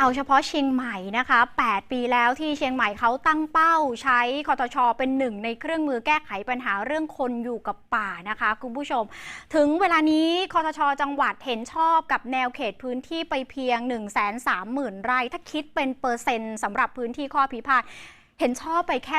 เอาเฉพาะเชียงใหม่นะคะ 8 ปีแล้วที่เชียงใหม่เขาตั้งเป้า ใช้คอตชอเป็นหนึ่งในเครื่องมือแก้ไขปัญหาเรื่องคนอยู่กับป่านะคะคุณผู้ชม ถึงเวลานี้คอตชอจังหวัดเห็นชอบกับแนวเขตพื้นที่ไปเพียง 1 3 0 0 0 0 ไร่ ถ้าคิดเป็นเปอร์เซ็นต์สำหรับพื้นที่ข้อพิพาท เห็นชอบไปแค่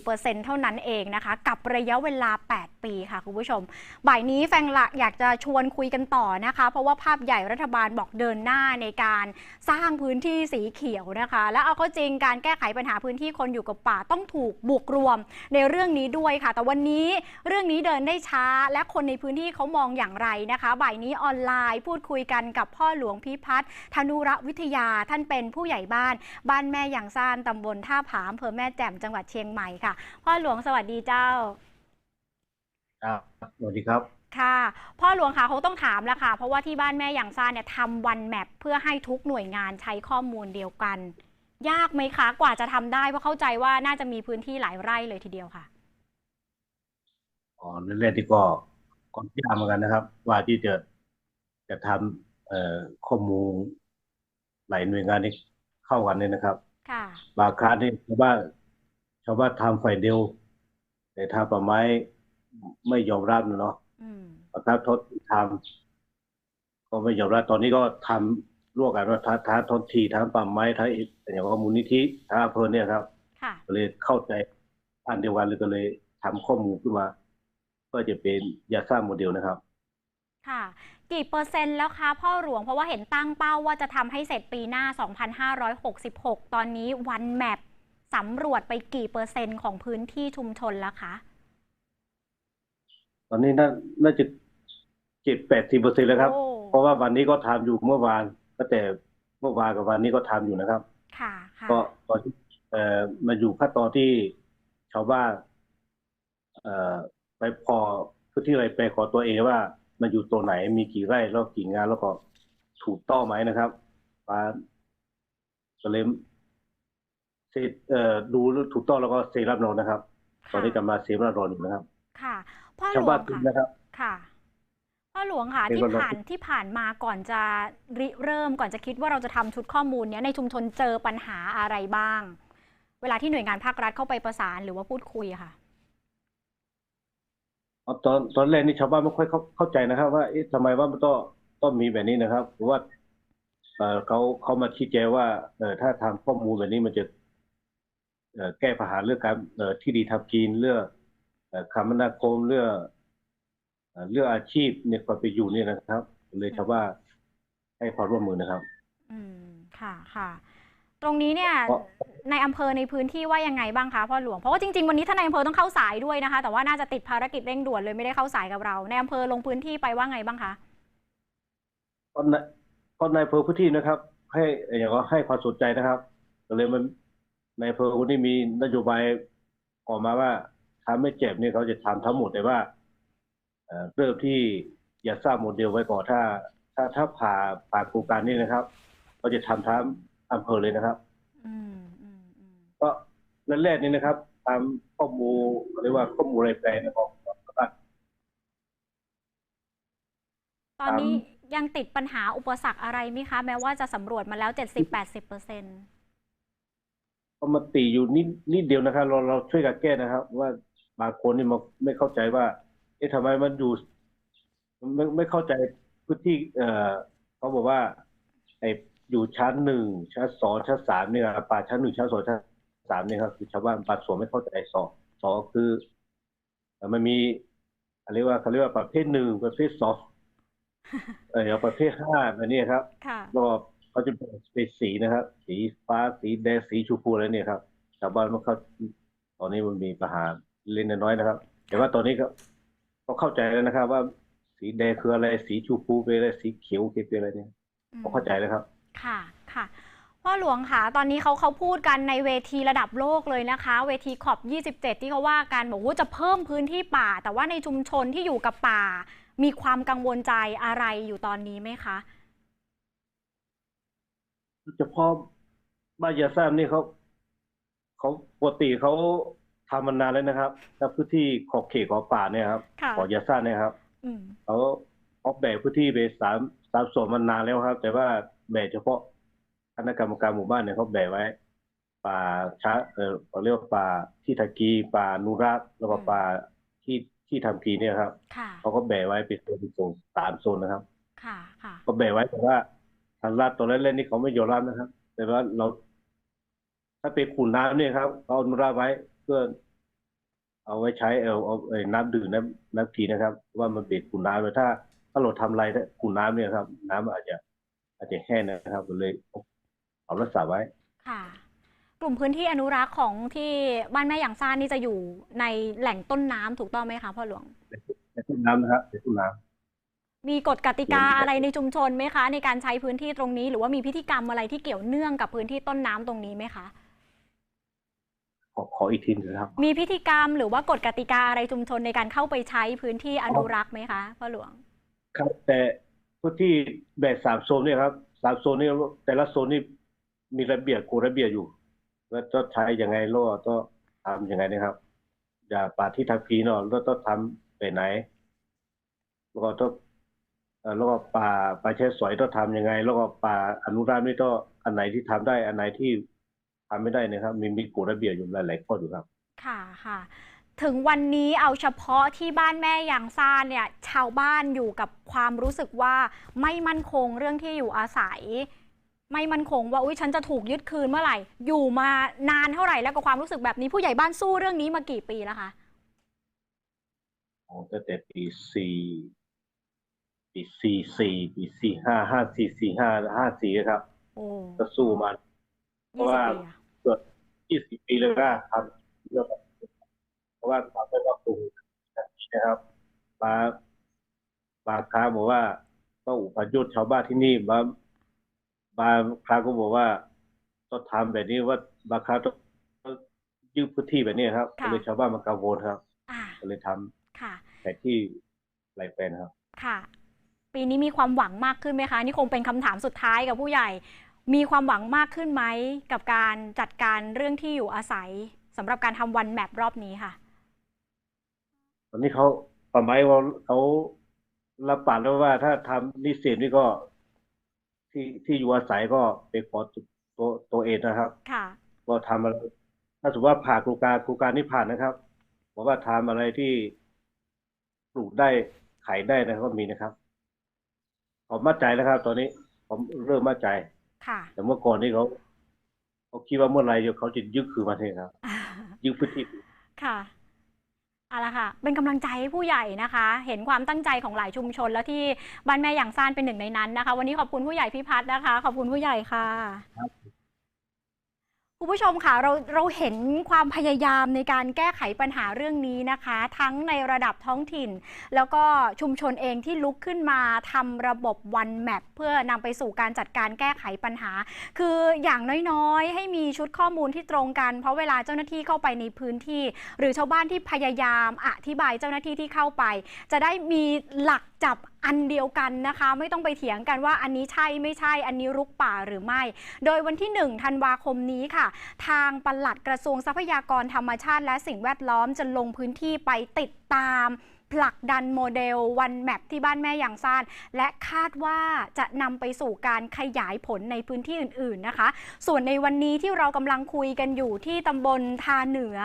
14%เท่านั้นเองนะคะ กับระยะเวลา 8 ปีค่ะคุณผู้ชม บ่ายนี้แฟงละอยากจะชวนคุยกันต่อนะคะ เพราะว่าภาพใหญ่รัฐบาลบอกเดินหน้าในการสร้างพื้นที่สีเขียวนะคะ แล้วเอาเข้าจริงการแก้ไขปัญหาพื้นที่คนอยู่กับป่าต้องถูกบุกรวมในเรื่องนี้ด้วยค่ะ แต่วันนี้เรื่องนี้เดินได้ช้า และคนในพื้นที่เขามองอย่างไรนะคะ บ่ายนี้ออนไลน์พูดคุยกันกับพ่อหลวงพิพัฒน์ธนุรวิทยาท่านเป็นผู้ใหญ่บ้าน บ้านแม่อย่างซ่านตำบลท่าผาอำเภอแม่แจ่มจังหวัดเชียงใหม่ค่ะ พ่อหลวงสวัสดีเจ้าครับสวัสดีครับค่ะ พ่อหลวงคะเขาต้องถามแล้วค่ะ เพราะว่าที่บ้านแม่อย่างซ่านเนี่ยทำวันแมปเพื่อให้ทุกหน่วยงานใช้ข้อมูลเดียวกัน ยากไหมคะ กว่าจะทำได้เพราะเข้าใจว่าน่าจะมีพื้นที่หลายไร่เลยทีเดียวค่ะอ๋อเรื่องที่ก็ก็ยากเหมือนกันนะครับ ว่าที่จะจะทำเอ่อข้อมูลหลายหน่วยงานนี้เข้ากันเนี่ยนะครับค่ะ บางครั้งนี่ชาวบ้านชาวบ้านทำฝ่ายเดียว แต่ทางป่าไม้ไม่ยอมรับนะเนาะอืมบางครั้งทดทำก็ไม่ยอมรับตอนนี้ก็ทำร่วมกันว่าทั้งทั้งทนทีทั้งป่าไม้ทั้งอย่างว่ามูลนิธิทั้งอำเภอเนี่ยครับค่ะก็เลยเข้าใจอันเดียวกันเลยก็เลยทำข้อมูลขึ้นมาเพื่อจะเป็นยาสร้างโมเดลนะครับ ค่ะ กี่เปอร์เซ็นต์แล้วคะพ่อหลวงเพราะว่าเห็นตั้งเป้าว่าจะทำให้เสร็จปีหน้า 2566 ตอนนี้วันแมปสำรวจไปกี่เปอร์เซ็นต์ของพื้นที่ชุมชนแล้วคะ ตอนนี้น่าน่าจะเจ็ดแปดสิบเปอร์เซ็นต์แล้วครับโอ้เพราะว่าวันนี้ก็ทำอยู่เมื่อวานก็แต่เมื่อวานกับวันนี้ก็ทำอยู่นะครับ ค่ะค่ะก็ตอนที่เอ่อมาอยู่ขั้นตอนที่ชาวบ้านเอ่อไปพอพื้นที่อะไรไปขอตัวเองว่า มันอยู่ตัวไหนมีกี่ไร่แล้วกี่งานแล้วก็ถูกต้องไหมนะครับมาก็เลยเสร็จเอ่อดูแล้วถูกต้องแล้วก็เซ็นรับรองนะครับ ตอนนี้จะมาเซ็นรับรองอยู่นะครับ ค่ะพ่อหลชาววบ้านงจริงค่ะนะครับค่ะพ่อหลวงค่ะเป็นที่วันละผ่านที่ผ่านมาก่อนจะริเริ่มก่อนจะคิดว่าเราจะทำชุดข้อมูลเนี้ยในชุมชนเจอปัญหาอะไรบ้าง เวลาที่หน่วยงานภาครัฐเข้าไปประสานหรือว่าพูดคุยอะค่ะเอา ตอนตอนแรกนี่ชาวบ้านไม่ค่อยเข้าเข้าใจนะครับ ว่าเอ๊ะทำไมว่ามันต้องต้องมีแบบนี้นะครับเพราะว่าเอ่อเขาเขามาชี้แจงว่าเออถ้าทำข้อมูลแบบนี้มันจะเอ่อแก้ปัญหาเรื่องการเอ่อที่ดีทำกินเรื่องเอ่อคมนาคมเรื่องเอ่อเรื่องอาชีพเนี่ยความเป็นอยู่เนี่ยนะครับ เลยชาวบ้านให้ความร่วมมือนะครับ อืม ค่ะ ค่ะ ตรงนี้เนี่ยเพราะในอำเภอในพื้นที่ว่ายังไงบ้างคะพ่อหลวง เพราะว่าจริงๆวันนี้ท่านนายอำเภอต้องเข้าสายด้วยนะคะ แต่ว่าน่าจะติดภารกิจเร่งด่วนเลยไม่ได้เข้าสายกับเรา ในอำเภอลงพื้นที่ไปว่าไงบ้างคะก็ในก็ในอำเภอพื้นที่นะครับ ให้อย่างว่าให้ความสนใจนะครับก็เลยมันในอำเภอคนนี้มีนโยบายออกมาว่าถ้าไม่เจ็บเนี่ยเขาจะทำทั้งหมดแต่ว่าเอ่อเริ่มที่อย่าสร้างโมเดลไว้ก่อนถ้า ถ้าถ้าผ่าผ่านโครงการนี้นะครับ เราจะทำทั้ง อำเภอเลยนะครับอืมอืมอืมก็แรกๆนี่นะครับ ตามข้อมูลเรียกว่าข้อมูลรายแปลงของของบ้านตอนนี้ยังติดปัญหาอุปสรรคอะไรไหมคะ แม้ว่าจะสำรวจมาแล้ว70-80%เปอร์เซ็นต์ก็มาตีอยู่นิดนิดเดียวนะครับ เราเราช่วยกันแก้นะครับ ว่าบางคนนี่มาไม่เข้าใจว่า เอ๊ะทำไมมันอยู่ไม่ไม่เข้าใจพื้นที่ เอ่อเขาบอกว่า ไอ้ อยู่ชั้นหนึ่งชั้นสองชั้นสามเนี่ยครับป่าชั้นหนึ่งชั้นสองชั้นสามเนี่ยครับคือชาวบ้านบางส่วนไม่เข้าใจสองสองคือเอ่อมันมีอะไรยกว่าเขาเรียกว่าประเภทหนึ่งประเภทสองเออประเภทห้าแบบนี้ครับค่ะก็เขาจะเป็นสีนะครับ สีฟ้าสีแดงสีชมพูอะไรเนี่ยครับชาวบ้านมันเข้าตอนนี้มันมีปัญหาเล็กน้อยนะครับ แต่ว่าตอนนี้ก็ก็เข้าใจแล้วนะครับ ว่าสีแดงคืออะไรสีชมพูเป็นอะไรสีเขียวคืออะไรเนี่ยก็เข้าใจแล้วครับ ค่ะค่ะพ่อหลวงค่ะตอนนี้เขาเขาพูดกันในเวทีระดับโลกเลยนะคะ เวทีขอบ 27 ที่เขาว่ากันบอกว่าจะเพิ่มพื้นที่ป่า แต่ว่าในชุมชนที่อยู่กับป่า มีความกังวลใจอะไรอยู่ตอนนี้ไหมคะเฉพาะบ้านยาซ้ำนี่เขาเขาปกติเขาทำมานานแล้วนะครับถ้าพื้นที่ขอบเขตของป่าเนี่ยครับค่ะของยาซ้ำเนี่ยครับอืมเขาออกแบบพื้นที่ไปสามสามส่วนมานานแล้วครับ แต่ว่า แบ่งเฉพาะคณะกรรมการหมู่บ้านเนี่ยเขาแบ่งไว้ ป่าช้าเออเขาเรียกว่าป่าที่ทากีป่านุรักษ์แล้วก็อืมป่าที่ที่ทำกีเนี่ยครับค่ะเขาก็แบ่งไว้เป็นโซนเป็นโซนสามโซนนะครับ ค่ะค่ะก็แบ่งไว้แต่ว่าทางรัฐตัวเล่นๆนี่เขาไม่ยอมรับนะครับ แต่ว่าเรา ถ้าเป็นขุนน้ำเนี่ยครับเขาอนุรักษ์ไว้เพื่อเอาไว้ใช้เอาเอาเอ่อน้ำดื่มน้ำน้ำกีนะครับ ว่ามันเป็นขุนน้ำเลยถ้า ถ้าเราทำอะไรถ้าขุนน้ำเนี่ยครับ น้ำอาจจะ อาจจะแห้งนะครับก็เลยเอารักษาไว้ค่ะ กลุ่มพื้นที่อนุรักษ์ของที่บ้านแม่อย่างซ่านนี่จะอยู่ในแหล่งต้นน้ำถูกต้องไหมคะพ่อหลวงในต้นน้ำนะครับในต้นน้ำมีกฎกติกามีอะไรในชุมชนไหมคะ ในการใช้พื้นที่ตรงนี้ หรือว่ามีพิธีกรรมอะไรที่เกี่ยวเนื่องกับพื้นที่ต้นน้ำตรงนี้ไหมคะขอขออีกทีหนึงนะครับ มีพิธีกรรมหรือว่ากฎกติกาอะไรชุมชนในการเข้าไปใช้พื้นที่อนุรักษ์ไหมคะพ่อหลวง ครับแต่ พื้นที่แบ่งสามโซนเนี่ยครับสามโซนนี่แต่ละโซนนี่มีระเบียบกฎระเบียบอยู่ว่าจะใช้ยังไงโล่ต้องทำยังไงนะครับ อย่าป่าที่ทำพีเนาะแล้วต้องทำไปไหนแล้วก็ต้องแล้วก็ป่าป่าใช้สอยต้องทำยังไง แล้วก็ป่าอนุรักษ์นี่ต้องอันไหนที่ทำได้อันไหนที่ทำไม่ได้นะครับ มีมีกฎระเบียบอยู่หลายๆข้ออยู่ครับ ค่ะค่ะ ถึงวันนี้เอาเฉพาะที่บ้านแม่ยางซ่านเนี่ยชาวบ้านอยู่กับความรู้สึกว่าไม่มั่นคงเรื่องที่อยู่อาศัย ไม่มั่นคงว่าอุ้ยฉันจะถูกยึดคืนเมื่อไหร่ อยู่มานานเท่าไหร่แล้วกับความรู้สึกแบบนี้ผู้ใหญ่บ้านสู้เรื่องนี้มากี่ปีแล้วคะโอ้ตั้งแต่ปีสี่ปีสี่สี่ปีสี่ห้าห้าสี่สี่ห้าห้าสี่ครับโอ้ก็สู้มาเพยี่ราะสิบว่าปีอะเกือบยี่สิบปีเลยนะทำเรื่อง แบบนี้เพราะว่าทำไปว่าปรุงนะครับมาบางครั้งบอกว่าต้องอุปยุทธ์ชาวบ้านที่นี่บางบางครั้งก็บอกว่าต้องทำแบบนี้ว่าบางครั้งต้องต้องยืดพื้นที่แบบนี้ครับก็เลยชาวบ้านมันกังวลครับอ่าก็เลยทำค่ะแต่ที่ไรแปลนครับ ค่ะ ปีนี้มีความหวังมากขึ้นไหมคะ นี่คงเป็นคำถามสุดท้ายกับผู้ใหญ่ มีความหวังมากขึ้นไหมกับการจัดการเรื่องที่อยู่อาศัยสำหรับการทำวันแมปรอบนี้ค่ะ ตอนนี้เขาป่าไม้ว่าเขารับปากแล้วว่าถ้าทำนิสิตนี่ก็ที่ที่อยู่อาศัยก็ไปขอตัวตัวเองนะครับค่ะก็ทำอะไรถ้าสมมติว่าผ่านโครงการโครงการนี้ผ่านนะครับบอกว่าทำอะไรที่ปลูกได้ขายได้นะครับก็มีนะครับ ผมมั่นใจแล้วครับ ตอนนี้ ผมเริ่มมั่นใจค่ะแต่เมื่อก่อนนี่เขาเขาคิดว่าเมื่อไหรเขาจะยึดคืนมาเองครับยึดพื้นที่ค่ะ เอาละค่ะ เป็นกำลังใจให้ผู้ใหญ่นะคะ เห็นความตั้งใจของหลายชุมชน แล้วที่บ้านแม่อย่างซ่านเป็นหนึ่งในนั้นนะคะ วันนี้ขอบคุณผู้ใหญ่พิพัฒน์นะคะ ขอบคุณผู้ใหญ่ค่ะ คุณผู้ชมค่ะเราเราเห็นความพยายามในการแก้ไขปัญหาเรื่องนี้นะคะ ทั้งในระดับท้องถิ่น แล้วก็ชุมชนเองที่ลุกขึ้นมาทำระบบวันแมปเพื่อนำไปสู่การจัดการแก้ไขปัญหา คืออย่างน้อยๆ ให้มีชุดข้อมูลที่ตรงกัน เพราะเวลาเจ้าหน้าที่เข้าไปในพื้นที่ หรือชาวบ้านที่พยายามอธิบายเจ้าหน้าที่ที่เข้าไป จะได้มีหลักจับอันเดียวกันนะคะ ไม่ต้องไปเถียงกันว่าอันนี้ใช่ไม่ใช่ อันนี้รุกป่าหรือไม่ โดยวันที่ 1 ธันวาคมนี้ค่ะ ทางปลัดกระทรวงทรัพยากรธรรมชาติ และสิ่งแวดล้อมจะลงพื้นที่ไปติดตามผลักดันโมเดลวันแมปที่บ้านแม่อย่างซ่านและคาดว่าจะนำไปสู่การขยายผลในพื้นที่อื่น ๆนะคะ ส่วนในวันนี้ที่เรากำลังคุยกันอยู่ที่ตำบลทาเหนือ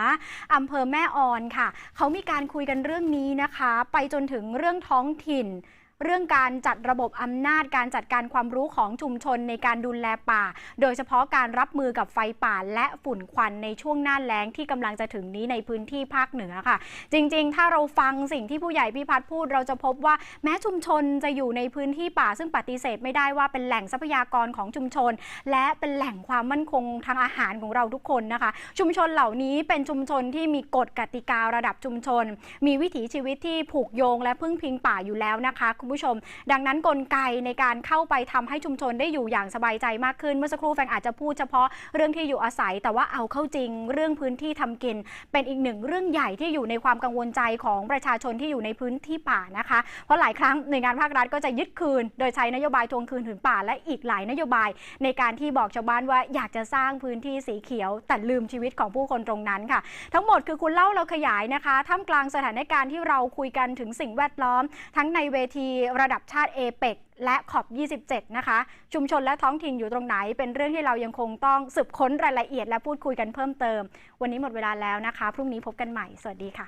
อำเภอแม่ออนค่ะ เขามีการคุยกันเรื่องนี้นะคะ ไปจนถึงเรื่องท้องถิ่นเรื่องการจัดระบบอำนาจการจัดการความรู้ของชุมชนในการดูแลป่า โดยเฉพาะการรับมือกับไฟป่าและฝุ่นควันในช่วงหน้าแล้งที่กำลังจะถึงนี้ในพื้นที่ภาคเหนือค่ะ จริง ๆ ถ้าเราฟังสิ่งที่ผู้ใหญ่พิพัฒน์พูด เราจะพบว่าแม้ชุมชนจะอยู่ในพื้นที่ป่า ซึ่งปฏิเสธไม่ได้ว่าเป็นแหล่งทรัพยากรของชุมชน และเป็นแหล่งความมั่นคงทางอาหารของเราทุกคนนะคะ ชุมชนเหล่านี้เป็นชุมชนที่มีกฎกติการะดับชุมชน มีวิถีชีวิตที่ผูกโยงและพึ่งพิงป่าอยู่แล้วนะคะคุณผู้ชม ดังนั้นกลไกในการเข้าไปทำให้ชุมชนได้อยู่อย่างสบายใจมากขึ้น เมื่อสักครู่แฟงอาจจะพูดเฉพาะเรื่องที่อยู่อาศัย แต่ว่าเอาเข้าจริงเรื่องพื้นที่ทำกิน เป็นอีกหนึ่งเรื่องใหญ่ที่อยู่ในความกังวลใจของประชาชนที่อยู่ในพื้นที่ป่านะคะ เพราะหลายครั้งหน่วยงานภาครัฐก็จะยึดคืน โดยใช้นโยบายทวงคืนผืนป่าและอีกหลายนโยบาย ในการที่บอกชาวบ้านว่าอยากจะสร้างพื้นที่สีเขียว แต่ลืมชีวิตของผู้คนตรงนั้นค่ะ ทั้งหมดคือคุณเล่าเราขยายนะคะท่ามกลางสถานการณ์ที่เราคุยกันถึงสิ่งแวดล้อม ทั้งในเวทีระดับชาติเอเปกและขอบ 27 นะคะ ชุมชนและท้องถิ่นอยู่ตรงไหน เป็นเรื่องที่เรายังคงต้องสืบค้นรายละเอียดและพูดคุยกันเพิ่มเติม วันนี้หมดเวลาแล้วนะคะ พรุ่งนี้พบกันใหม่ สวัสดีค่ะ